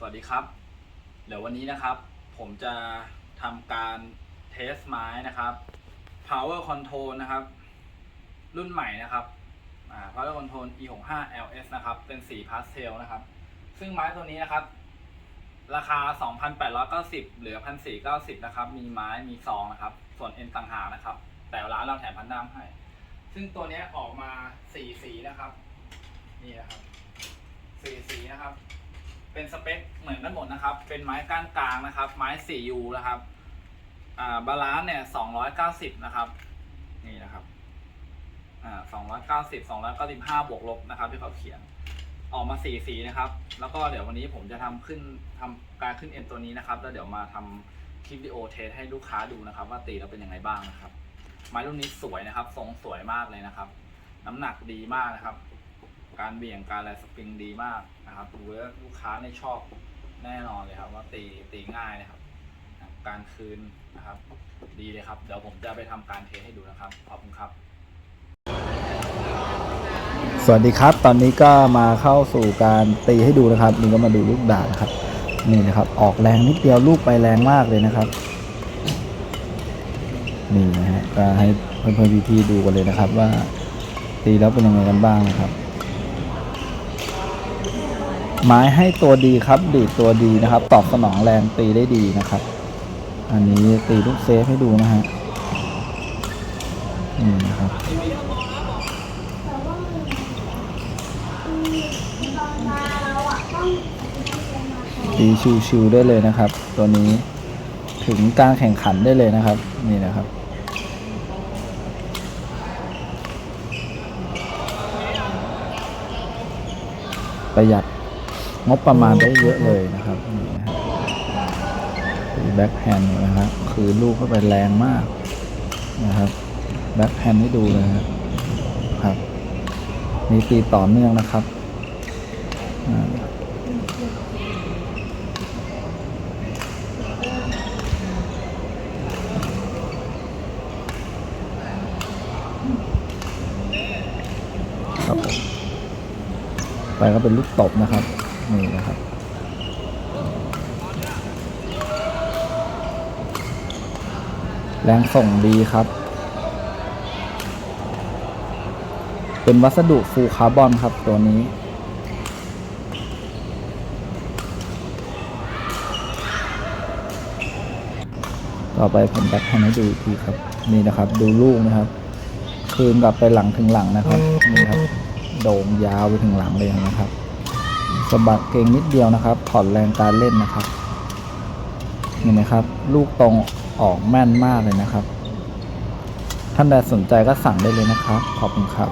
สวัสดีครับ เดี๋ยววันนี้นะครับ ผมจะทำการเทสไม้นะครับ power control นะครับ รุ่นใหม่นะครับ power control e 6 5 ls นะครับ เป็นสีพาสเทลนะครับ ซึ่งไม้ตัวนี้นะครับ ราคา 2,890 เหลือ 1,490 นะครับ มีไม้มีซองนะครับ ส่วนเอ็นต่างหากนะครับ แต่ร้านเราแถมพันด้ามให้ ซึ่งตัวนี้ออกมาสีสีนะครับ นี่นะครับสีสีนะครับ เป็นสเปคเหมือนกันหมดนะครับ เป็นไม้ก้านกลางนะครับ ไม้ 4U นะครับอ่าบาลานซ์เนี่ย 290 นะครับ นี่นะครับอ่า290 295 บวกลบนะครับที่เขาเขียนออกมาสีสีนะครับ แล้วก็เดี๋ยววันนี้ผมจะทำขึ้นทำการขึ้นเอ็นตัวนี้นะครับ แล้วเดี๋ยวมาทำคลิปวิดีโอเทสให้ลูกค้าดูนะครับ ว่าตีแล้วเป็นยังไงบ้างนะครับ ไม้รุ่นนี้สวยนะครับ ทรงสวยมากเลยนะครับ น้ำหนักดีมากนะครับ การเบี่ยงการอะไรสปริงดีมากนะครับดูแล้วลูกค้าในชอบแน่นอนเลยครับว่าตีตีง่ายนะครับ การคืนนะครับ ดีเลยครับ เดี๋ยวผมจะไปทำการเทสให้ดูนะครับ ขอบคุณครับ สวัสดีครับ ตอนนี้ก็มาเข้าสู่การตีให้ดูนะครับนี่ก็มาดูลูกด่างนครับ นี่นะครับ ออกแรงนิดเดียวลูกไปแรงมากเลยนะครับนี่นะฮะก็ให้เพื่อนๆพี่ๆดูกันเลยนะครับว่าตีแล้วเป็นยังไงกันบ้างนะครับ ไม้ให้ตัวดีครับดีดตัวดีนะครับ ตอบสนองแรงตีได้ดีนะครับ อันนี้ตีลูกเซฟให้ดูนะฮะนี่นะครับตีชิวๆได้เลยนะครับ ตัวนี้ถึงการแข่งขันได้เลยนะครับ นี่นะครับประหยัด งบประมาณได้เยอะเลยนะครับนี่นะแบ็คแฮนด์นะครับคือลูกเข้าไปแรงมากนะครับแบ็คแฮนด์ให้ดูเลยครับครับนี่ตีต่อเนื่องนะครับครับไปก็เป็นลูกตบนะครับ นี่นะครับ แรงส่งดีครับ เป็นวัสดุฟูคาร์บอนครับตัวนี้ต่อไปผมแบ็คแฮนด์ให้ดูอีกทีครับ นี่นะครับ ดูลูกนะครับ คืนกลับไปหลังถึงหลังนะครับ นี่ครับ โด่งยาวไปถึงหลังเลยนะครับ สะบัดเก่งนิดเดียวนะครับผ่อนแรงการเล่นนะครับเห็นไหมครับ ลูกตรงออกแม่นมากเลยนะครับ ท่านใดสนใจก็สั่งได้เลยนะครับ ขอบคุณครับ